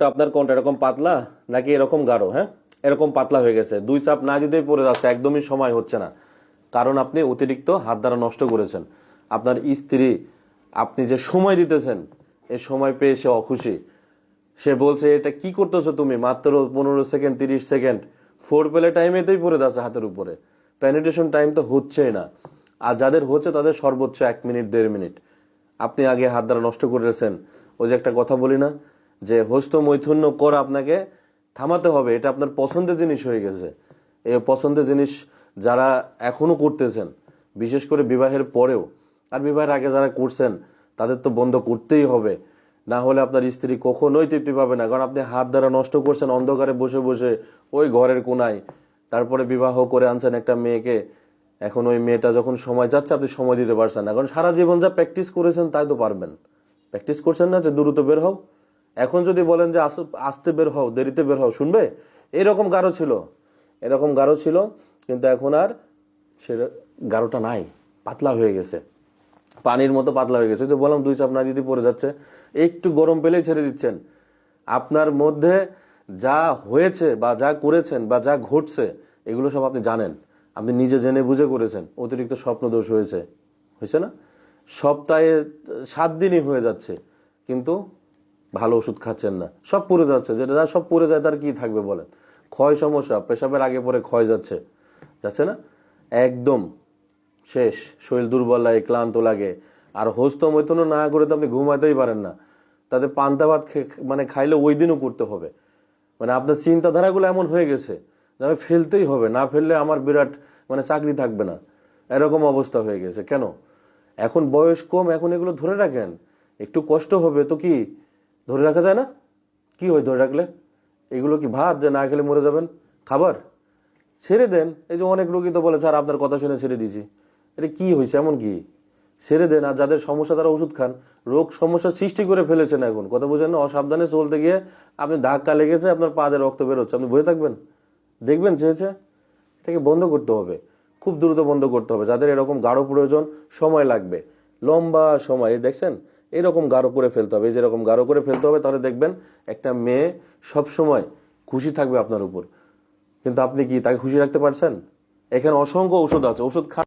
আপনার কোনটা এরকম পাতলা নাকি এরকম গাঢ় হ্যাঁ? এরকম পাতলা হয়ে গেছে। দুই চাপ না দিতেই পড়ে যাচ্ছে, একদমই সময় হচ্ছে না। কারণ আপনি অতিরিক্ত হাত দ্বারা নষ্ট করেছেন। আপনার স্ত্রী আপনি যে সময় দিতেছেন এই সময় পেয়ে সে অখুশি। সে বলছে, এটা কি করতেছো তুমি? মাত্র পনেরো সেকেন্ড, তিরিশ সেকেন্ড। ফোর পেলে টাইমেতেই পড়ে যাচ্ছে হাতের উপরে। প্যানিটেশন টাইম তো হচ্ছেই না। আর যাদের হচ্ছে তাদের সর্বোচ্চ এক মিনিট, দেড় মিনিট। আপনি আগে হাত দ্বারা নষ্ট করেছেন। ওই যে একটা কথা বলি না যে হস্ত মৈথুন্য কর আপনাকে থামাতে হবে, এটা আপনার পছন্দের জিনিস হয়ে গেছে। এই পছন্দের জিনিস যারা এখনও করতেছেন, বিশেষ করে বিবাহের পরেও, আর বিবাহের আগে যারা করছেন, তাদের তো বন্ধ করতেই হবে। না হলে আপনার স্ত্রী কখনোই তৃপ্তি পাবে না, কারণ আপনি হাত দ্বারা নষ্ট করছেন, অন্ধকারে বসে বসে ওই ঘরের কোনায়। তারপরে বিবাহ করে আনছেন একটা মেয়েকে, এখন ওই মেয়েটা যখন সময় যাচ্ছে, আপনি সময় দিতে পারছেন না। কারণ সারা জীবন যা প্র্যাকটিস করেছেন তাই তো পারবেন। প্র্যাকটিস করছেন না যে দ্রুত বের হও। এখন যদি বলেন যে আস- আস্তে বের হও, দেরিতে বের হও, শুনবে? এরকম গাঢ় ছিল। এরকম গাঢ় ছিল, কিন্তু এখন আর সে গাঢ়টা নাই, পাতলা হয়ে গেছে। পানির মতো পাতলা হয়ে গেছে। যে বললাম, দুই চাপ না দিতে পড়ে যাচ্ছে। একটু গরম পেলেই ছেড়ে দিচ্ছেন। আপনার মধ্যে যা হয়েছে বা যা করেছেন বা যা ঘটছে, এগুলো সব আপনি জানেন। আপনি নিজে জেনে বুঝে করেছেন। অতিরিক্ত স্বপ্ন দোষ হয়েছে। হয়েছে না? সপ্তাহে সাত দিনই হয়ে যাচ্ছে। কিন্তু ভালো ওষুধ খাচ্ছেন না। সব পুড়ে যাচ্ছে। যেটা যা সব পুড়ে যায়, তার কি থাকবে বলেন? ক্ষয় সমস্যা, পেশাবের আগে পরে ক্ষয় যাচ্ছে। যাচ্ছে না? একদম শেষ। শরীর দুর্বল লাগে, ক্লান্ত লাগে। আর হস্ত মৈথুন না করে তো আপনি ঘুমাতেই পারেন না। তাদের পান্তা ভাত মানে খাইলে ওই দিনও করতে হবে। মানে আপনার চিন্তাধারাগুলো এমন হয়ে গেছে যে আমি ফেলতেই হবে। না ফেললে আমার বিরাট মানে চাকরি থাকবে না। এরকম অবস্থা হয়ে গেছে। কেন? এখন বয়স কম, এখন এগুলো ধরে রাখেন। একটু কষ্ট হবে তো কি? ধরে রাখা যায় না? কি হয় ধরে রাখলে? এগুলো কি ভাত যে না খেলে মরে যাবেন? খাবার? ছেড়ে দেন। এই যে অনেক রোগী তো বলে, স্যার, আপনার কথা শুনে ছেড়ে দিয়েছি। এটা কি হয়েছে? এমন কি? ছেড়ে দেন। আর যাদের সমস্যা, তারা ওষুধ খান। রোগ সমস্যা সৃষ্টি করে ফেলেছেন এখন। কথা বুঝেন না? অসাবধানে চলতে গিয়ে আপনি ধাক্কা লেগেছে, আপনার পা দিয়ে রক্ত বেরোচ্ছে। আপনি বসে থাকবেন? দেখবেন চেয়েছে? এটাকে বন্ধ করতে হবে। খুব দ্রুত বন্ধ করতে হবে। যাদের এরকম গাঢ় প্রয়োজন, সময় লাগবে। লম্বা সময়। দেখছেন? এরকম গাঢ় করে ফেলতে হবে। যেরকম গাঢ় করে ফেলতে হবে, তাহলে দেখবেন একটা মেয়ে সব সময় খুশি থাকবে আপনার উপর। কিন্তু আপনি কি তাকে খুশি রাখতে পারছেন? এখানে অসংখ্য ওষুধ আছে। ওষুধ খা